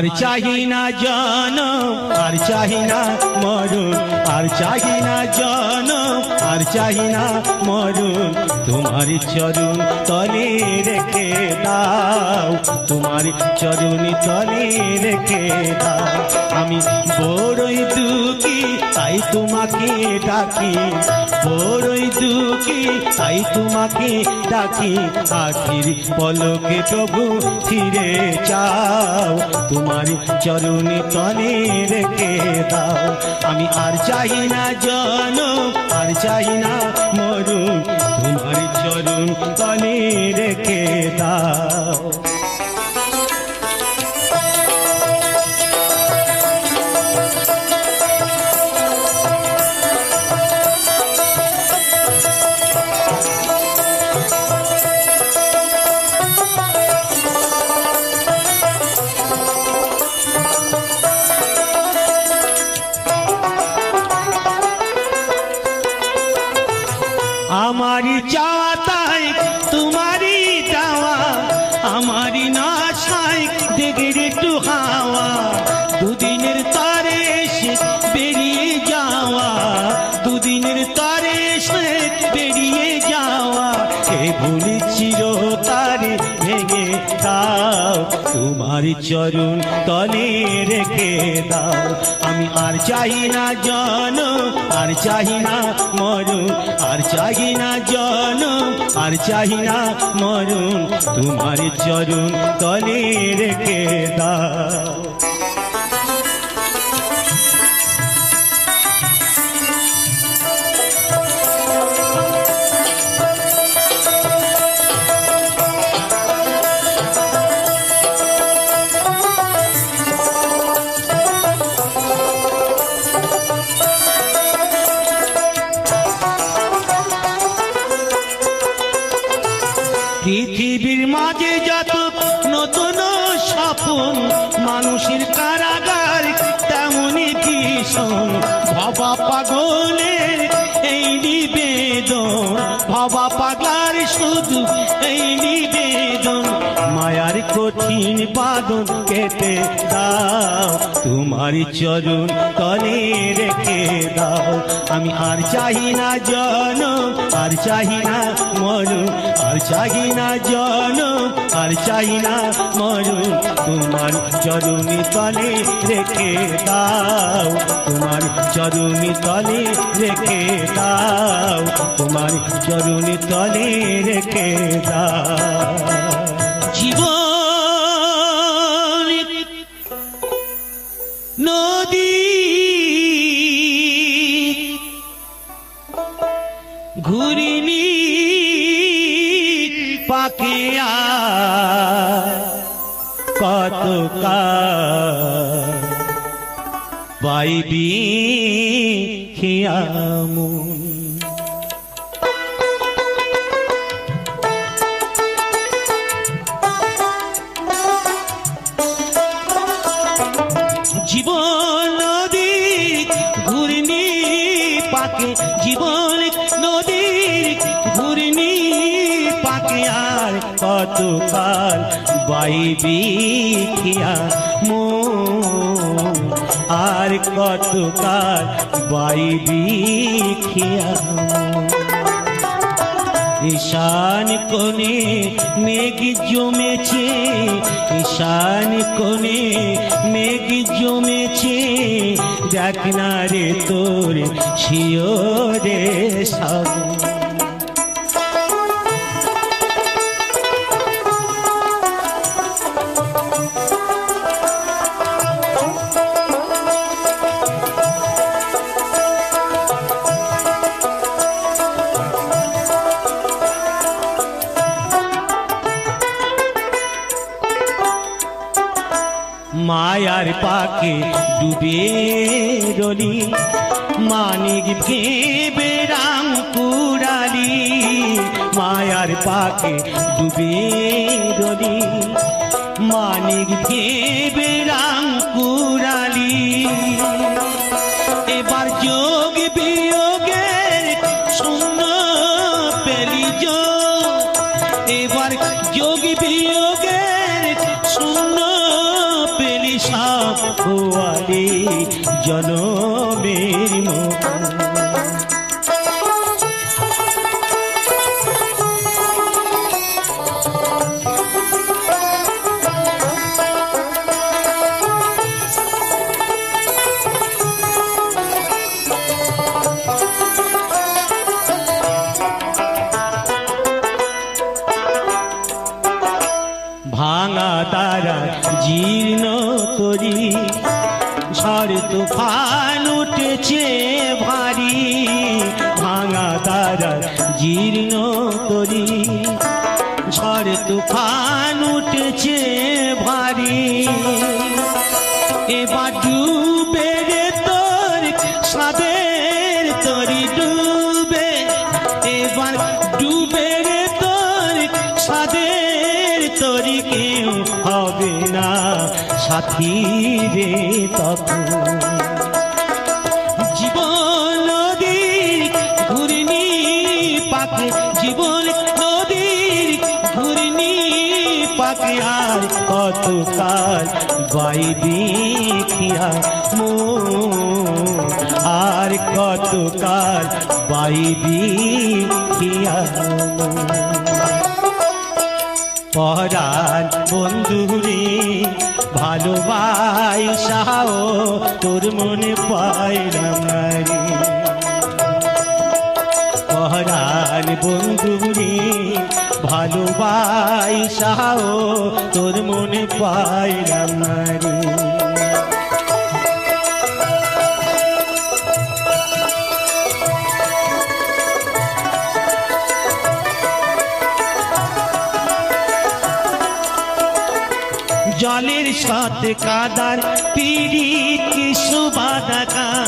আর চাহি না জন আর চাহি না মরুন আর চাহি না জন আর চাহি না মরুন তোমার চরণ তলে রেখে দাও, তোমার চরণ তলে রেখে দাও। আমি বড়ই দুঃখী তাই তোমাকে ডাকি বড়ই দুঃখী, তাই তোমাকে ডাকি, আখির পলকে প্রভু ফিরে চাও, তোমার চরণে তলে রেখে দাও। আমি আর চাই না জন আর চাই না মরুন তোমার চরণ তলে রেখে দাও। এসে বেরিয়ে যাওয়া এ ভুলি চির তারে ভেঙে দাও, তোমার চরণ তলে রেখে দাও। আমি আর চাই না জন, আর চাই না মরুন আর চাই না জন, আর চাই না মরুন তোমার চরণ তলে রেখে দাও। পৃথিবীর মাঝে যত নতুন স্বপন, মানুষের কারাগার তেমনই ভীষণ। ভবা পাগলের এই নিবেদন, ভবা পাগলার শুধু এই নিবেদন। কঠিন বাদন কেটে দাও তোমার চরণ তলে রেখে দাও। আমি আর চাহি না জন আর চাহি না মরুন আর চাহি না জন আর চাহি না মরুন তোমার চরণী তলে রেখে দাও, তোমার চরণী তলে রেখে দাও, তোমার চরণী তলে রেখে দাও। নদী। ঘুরিনি পাকিয়া পাইবি খিয়ামুন বাইবি খিয়া মো আর কত কাল বাইবি খিয়া মো ঈশান কোণে মেঘ জমেছে, ঈশান কোণে মেঘ জমেছে, দেখ না রে তোর শিওরে সব মানিক ভেবে রাম কুড়ালি, মায়ার পাকে ডুবে রলি। মানিক ভেবে কুড়ালি, এবার যোগ বিয়োগের শূন্য পেলি এবার যোগ বিয়োগের শূন্য পেলি সব গোয়ালে তরি ঝড় তুফান উঠেছে ভারী ভাঙা তারা জীর্ণ করি ঝড় তুফান উঠেছে ভারী। এবার সাথী রে তখন জীবন নদীর ঘূর্ণি পাকে জীবন নদীর ঘূর্ণি পাকে আর কত কাল বাইবি খিয়া মো আর কত কাল বাইবি খিয়া মো পরাণ বন্ধুরে ভালোবাসাও তোর মনে পাইলাম না রে। পরাণ বন্ধুরে ভালোবাসাও তোর মনে পাইলাম জলের সাথে কাদার পিড়িত কি সুবাদাকা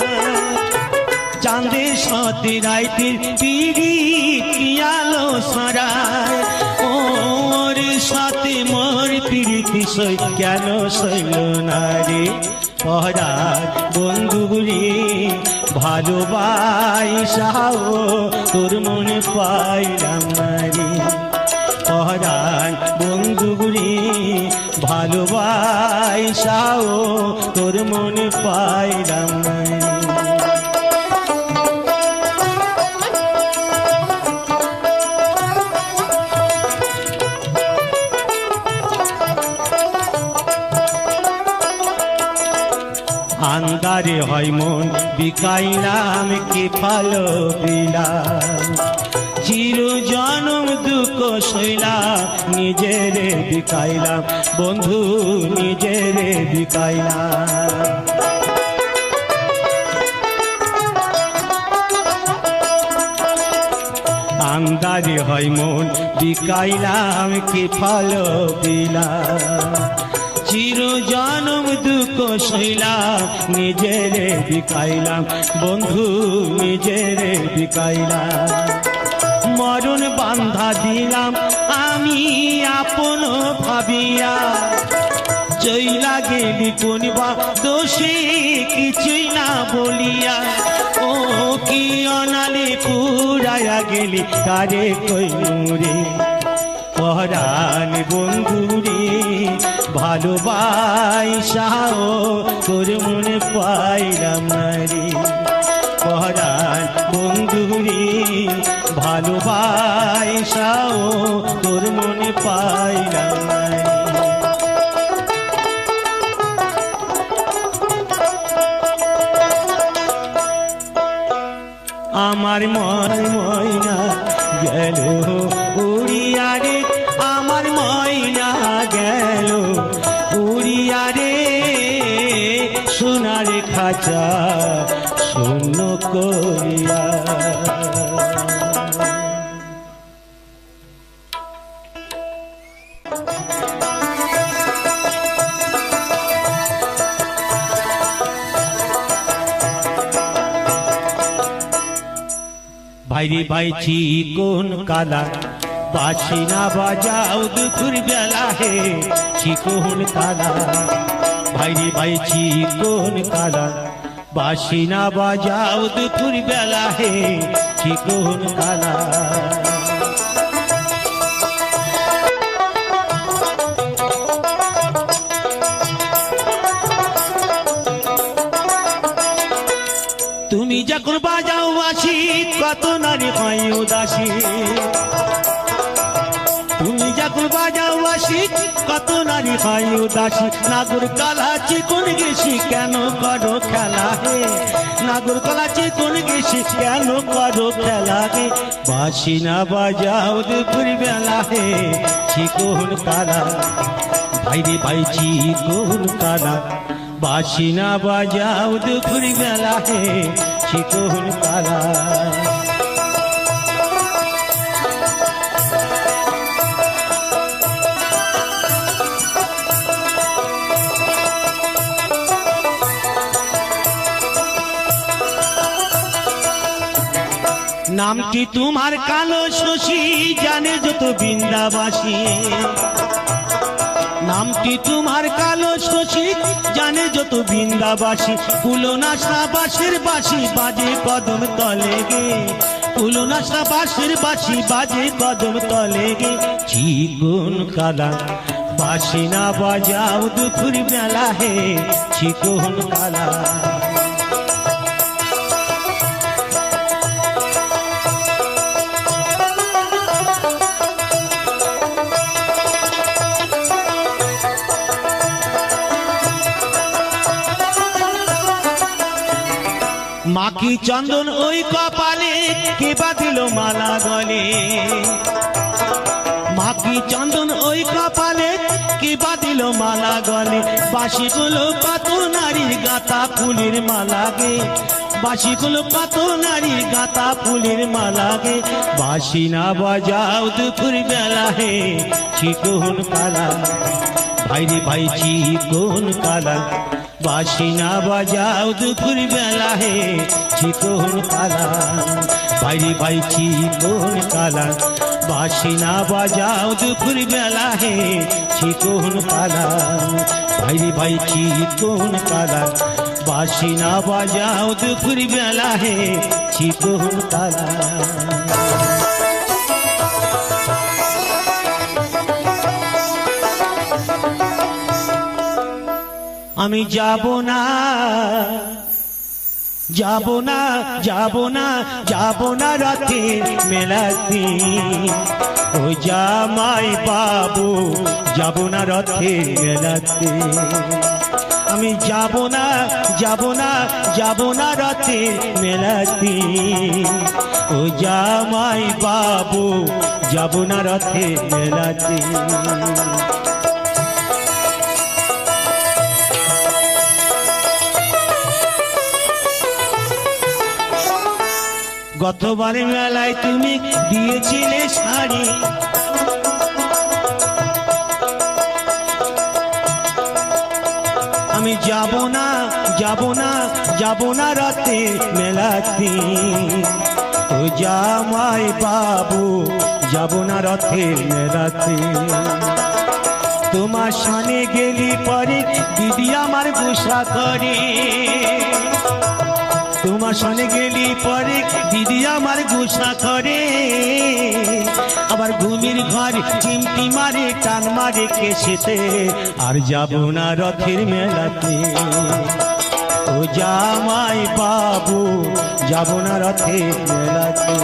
চাঁদের সাথে রাইতের পিড়িত আলো সারায় ওর সাথে মোর পিড়িত সই কেন সইল না রে? পরার বন্ধুগুলি ভালোবাসাও তোর মনে পাইলাম না রে। পরাণ বন্ধুগুলি ভালোবাসাও তোর মনে পাইলাম। আন্দারে হয় মন বিকাইলাম কি ভালো বিলাম চির জনম দুঃখ সইলাম নিজেরে বিকাইলাম। বন্ধু, নিজেরে বিকাইলাম। আন্দারে হয় মন, বিকাইলাম কি ফল বিলাম চির জনম দুঃখ সইলাম নিজেরে বিকাইলাম। বন্ধু, নিজেরে বিকাইলাম। মরণ বান্ধা দিলাম, আমি আপন ভাবিয়া। চইলা গেলি কোন বা দোষে কিছুই না বলিয়া। ও কি অনালে পুরায়া গেলি, কারে কইনুরে পরাণ বন্ধুরে ভালোবাসাও তোর মনে পাইলাম না ভালোবাসাও তোর মনে পাই না রে আমার মন বাইছি কোন কালা বাছি না বাজাও দুপুর বেলা হে, চিকন কালা ভাইরে বাইছি কোন কালা কালা বাসিনা বাজাও দুপুর বেলা হে, চিকন কালা তুমি যখন বা হয় উদাসী। তুমি যখন বাজাও বাসি কত নারী হয় উদাসী। নাগর কালা চিকন গেছি, কেন করো খেলা হে? নাগর কালা চিকন গেছি, কেন করো খেলা হে? বাসি না বাজাও দুপুর বেলা হে, চিকন কালা ভাইরে ভাই, চিকন কালা বাসি না বাজাও দুপুর বেলা হে, চিকন কালা নামটি তোমার কালো শশী জানে যত বৃন্দাবাসী। নামটি তোমার কালো শশী জানে যত বৃন্দাবাসী। কুলনাশা বাসের বাসি বাজে কদম তলে গে। কুলনাশা বাসের বাসি বাজে কদম তলে গে। চিগুন কালা বাসি না বাজাও দুপুর বেলা হে। চিকুন কালা মাকি চন্দন ওই কপালে, কে বাঁধিল মালা গলে? মাকি চন্দন ওই কপালে, কে বাঁধিল মালা গলে? বাসিগুলো কত নারীর গাতা ফুলের মালা গে? বাসিগুলো কত নারীর গাতা ফুলের মালা গে? বাসি না বাজাও দুপুর বেলা হে, চিকন কালা। ভাইরে ভাই, চিকন কালা। বাসি না বাজাও দুপুর বেলা হে চিকন কালা ভাইরে ভাই চিকন কালা বাসি না বাজাও দুপুর বেলা হে চিকন কালা ভাইরে ভাই চিকন কালা বাসি না বাজাও দুপুর বেলা হে চিকন কালা আমি যাব না যাব না যাব না যাব না রাতে মেলাতে ও জামাই বাবু, যাব না রথে মেলাতে আমি যাব না যাব না যাব না রাতে মেলাতে ও জামাই বাবু, যাব না রথে মেলাতে গতবার মেলায় তুমি দিয়েছিলে শাড়ি। আমি যাব না যাব না যাব না রাতে মেলাতে। ও জামাই বাবু, যাব না রথে মেলাতে। তোমার সানে গেলি পরে দিদি আমার গুসা করে। তোমার সনে গেলি পরে দিদি আমার গুসা করে। আবার ঘুমির ঘর চিমটি মারে, টান মারে কেসেতে আর যাব না রথের মেলাতে। ও জামাই বাবু, যাব না রথের মেলাতে।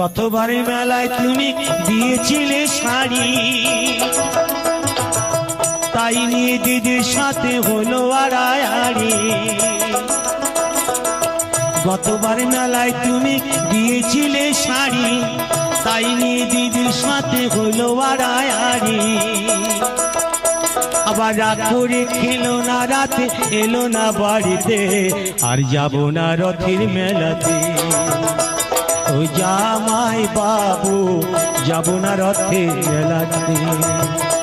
গতবারে মেলায় তুমি দিয়েছিলে শাড়ি। তাই নিয়ে দিদির সাথে হলো আড়াআড়ি। গতবার মেলায় তুমি দিয়েছিলে শাড়ি। তাই নিয়ে দিদির সাথে হলো আড়াআড়ি। আবার রাগ করে খেলো না, রাতে এলো না বাড়িতে। আর যাব না রথের মেলাতে। ও জামাই বাবু যাব না রথে মেলাতে।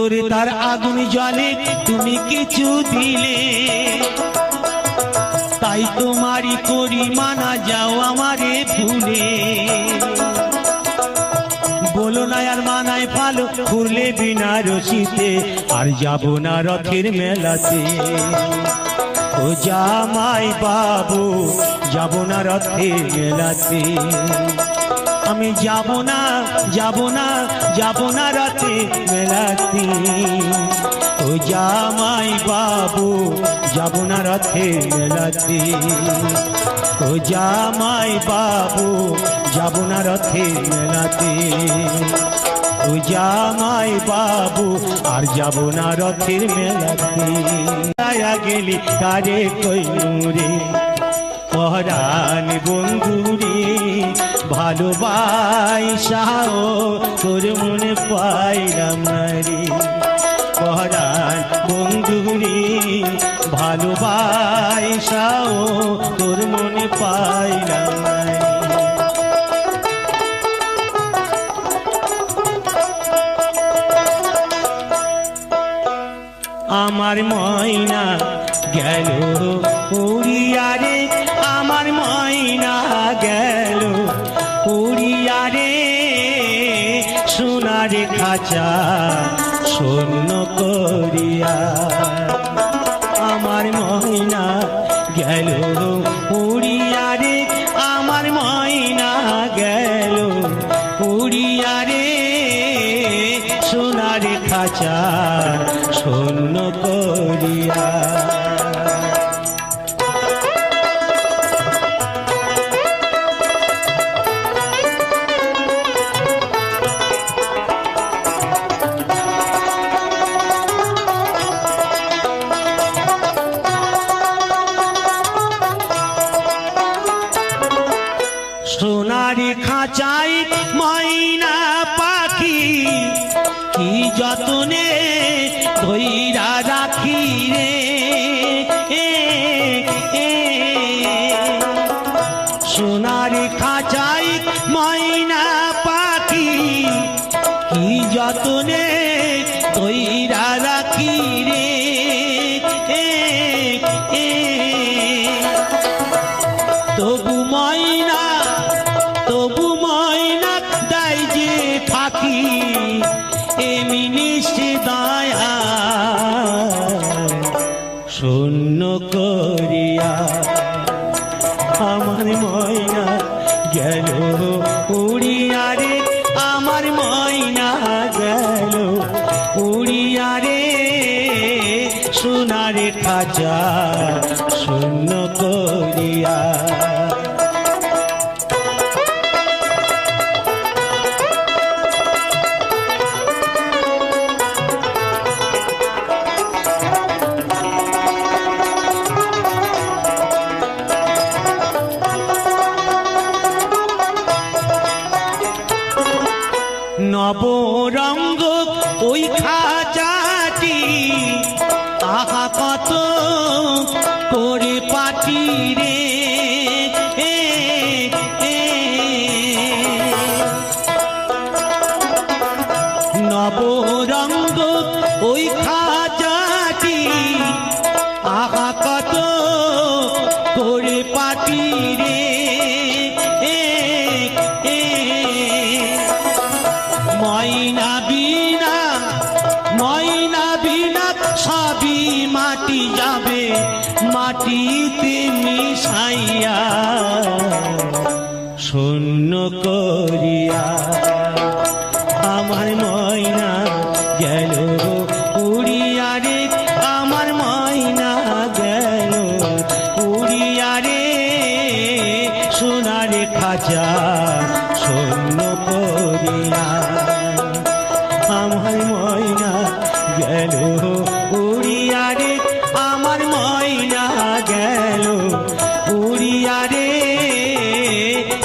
অন্তরে তার আগুন জলে তুমি কিছু দিলে। তাই তোমারই করি মানা যাও আমারে ভুলে। বলো না আর মানায় ভালো, ঘুরলে বিনা রশিতে, আর যাব না রথের মেলাতে। ও জামাই বাবু, যাব না রথের মেলাতে। আমি যাব না যাব না যাব না রাতে মেলাতে ও জামাই বাবু, যাব না রাতে মেলাতে ও জামাই বাবু, যাব না রথে মেলাতে ও জামাই বাবু, আর যাব না রথের মেলাতে আয়া গেলি কারে কইনুরে পহরান বন্ধুরে ভালোবাসাও তোর মনে পাইলাম না রে পহরান বন্ধুরে ভালোবাসাও তোর মনে পাইলাম। আমার ময়না গেল উড়িয়ারে আমার ময়না খাঁচা শূন্য করিয়া সোনারি খাঁচাই ময়না পাখি কি যতনে ওই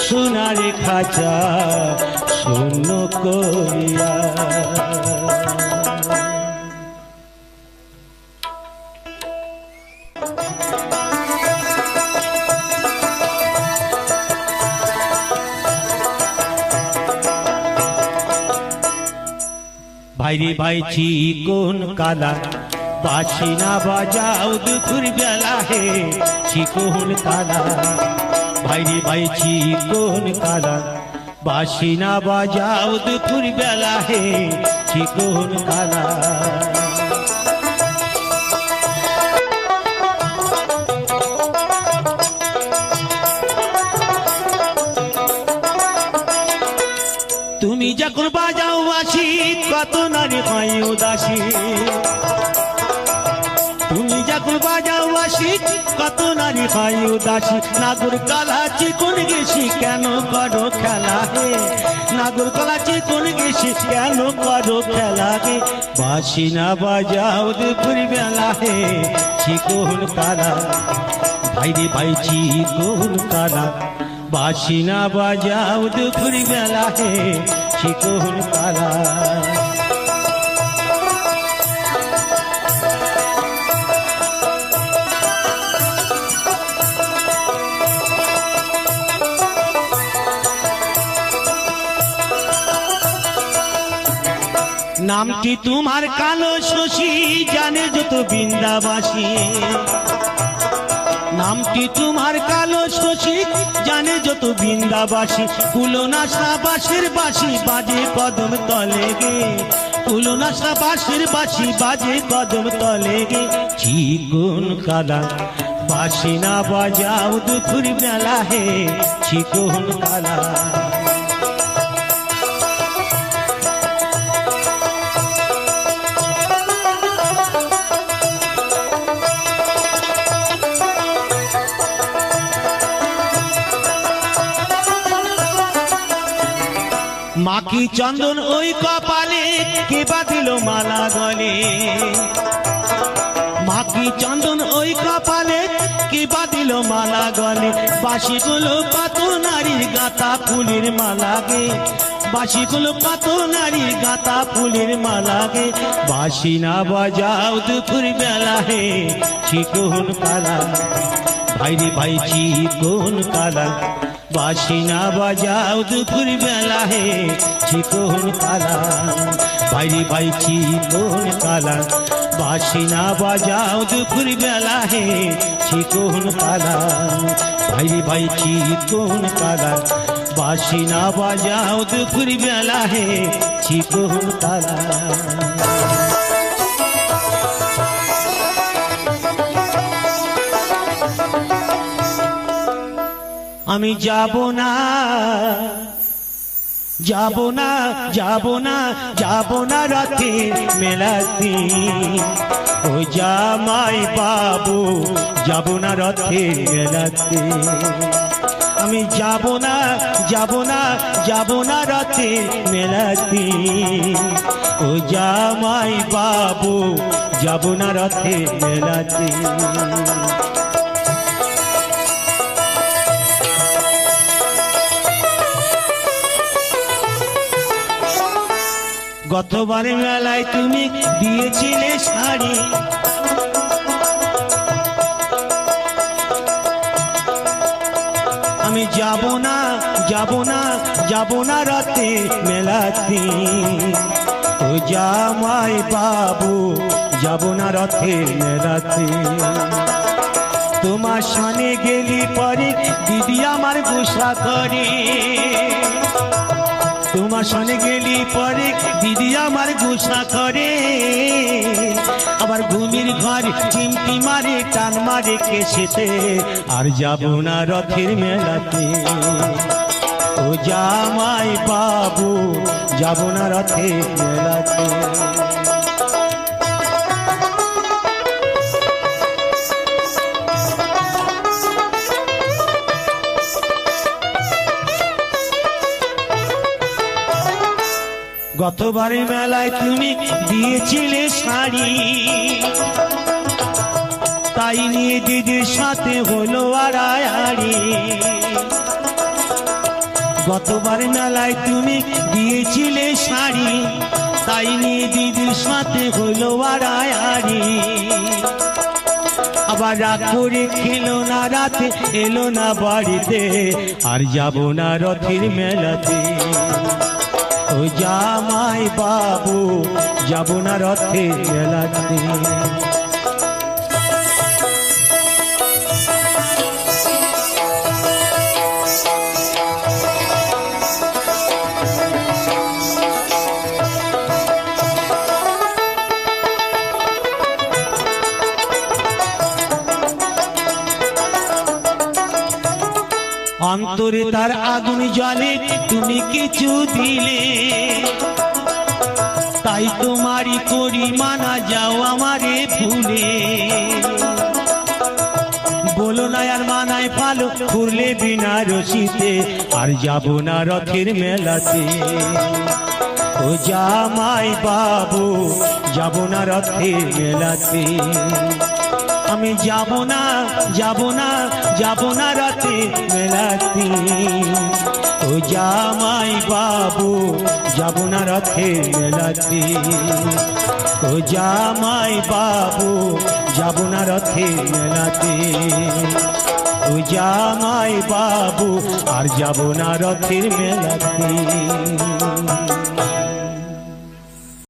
সোনারে খাঁচা শূন্য করিয়া। ভাইরে ভাই, চিকন কালা বাসি না বাজাও দুপুর বেলা হে চিকন কালা ভাইরে ভাই চিকন কালা। বাসি না বাজাও দুপুর বেলা হে চিকন কালা। তুমি যখন বাজাও বাসি, কত নারী হয় উদাসী। তুমি যখন বাজাও বাসি কত নারী হয় উদাসী। নাগর কালা চিকন গেছি কেন করো খেলা হে? নাগর কালা চিকন গেছি কেন করো খেলা হে? বাসি না বাজাও দুপুর বেলা হে, চিকন কালা ভাইরে ভাই, চিকন কালা বাসি না বাজাও দুপুর বেলা হে, চিকন কালা নামটি তোমার কালো শশী জানে যত বৃন্দাবাসী। নামটি তোমার কালো শশী জানে যত বৃন্দাবাসী। কুলনাশা বাসের বাসি বাজে কদম তলে গে। কুলনাশা বাসের বাসি বাজে কদম তলে গে। চিকন কালা বাসি না বাজাও দুপুর বেলা হে। চিকন কালা মাকি চন্দন ওই কপালে? কে বা দিল মালা গলে? মাকি চন্দন ওই কপালে? কে বা দিল মালা গলে? বাসিগুলো কত নারীর গাতা ফুলের মালা গে। বাসিগুলো কত নারীর গাতা ফুলের মালা গে। বাসি না বাজাও দুপুর বেলা হে চিকন কালা ভাইরে ভাই চিকন কালা? বাসি না বাজাও দুপুর বেলা হে চিকন কালা? ভাইরে ভাই চিকন কালা? বাসি না বাজাও দুপুর বেলা হে চিকন কালা? ভাইরে ভাই চিকন কালা? বাসি না বাজাও দুপুর বেলা হে চিকন কালা? আমি যাব না যাব না যাব না যাব না রাতে মেলাতে। ও জামাই বাবু, যাব না রথে মেলাতে। আমি যাব না যাব না যাব না রাতে মেলাতে। ও জামাই বাবু, যাব না রথে মেলাতে। গতবার মেলায় তুমি দিয়েছিলে শাড়ি। আমি যাব না যাব না যাব না রাতে মেলাতে। ও জামাই বাবু, যাব না রথে মেলাতে। তোমার সনে গেলি পরে দিদি আমার গুসা করে। তোমার সনে গেলি পরে দিদি আমার গুসা করে। আবার ঘুমির ঘর চিমটি মারে, টান মারে কেসেতে। আর যাব না রথের মেলাতে। ও জামাই বাবু, যাব না রথের মেলাতে। গতবারে মেলায় তুমি দিয়েছিলে শাড়ি। তাই নিয়ে দিদির সাথে হলো আড়াআড়ি। গতবার মেলায় তুমি দিয়েছিলে শাড়ি। তাই নিয়ে দিদির সাথে হলো আড়াআড়ি। আবার রাগ করে খেলো না রাতে, এলো না বাড়িতে। আর যাব না রথের মেলাতে। ও জামাই বাবু যাব না রথে মেলাতে। অন্তরে তার আগুন জ্বলে তুমি কিছু দিলে। তাই তোমারই করি মানা যাও আমারে ভুলে। বলো না আর মানায় ভালো ফুরলে বিনা রশিতে, আর যাব না রথের মেলাতে। ও জামাই বাবু, যাব না রথের মেলাতে। আমি যাব না যাব না যাব না রাতে মেলাতে ও জামাই বাবু, যাব না রাতে মেলাতে ও জামাই বাবু, যাব না রথে মেলাতে ও জামাই বাবু, আর যাব না রথের মেলাতে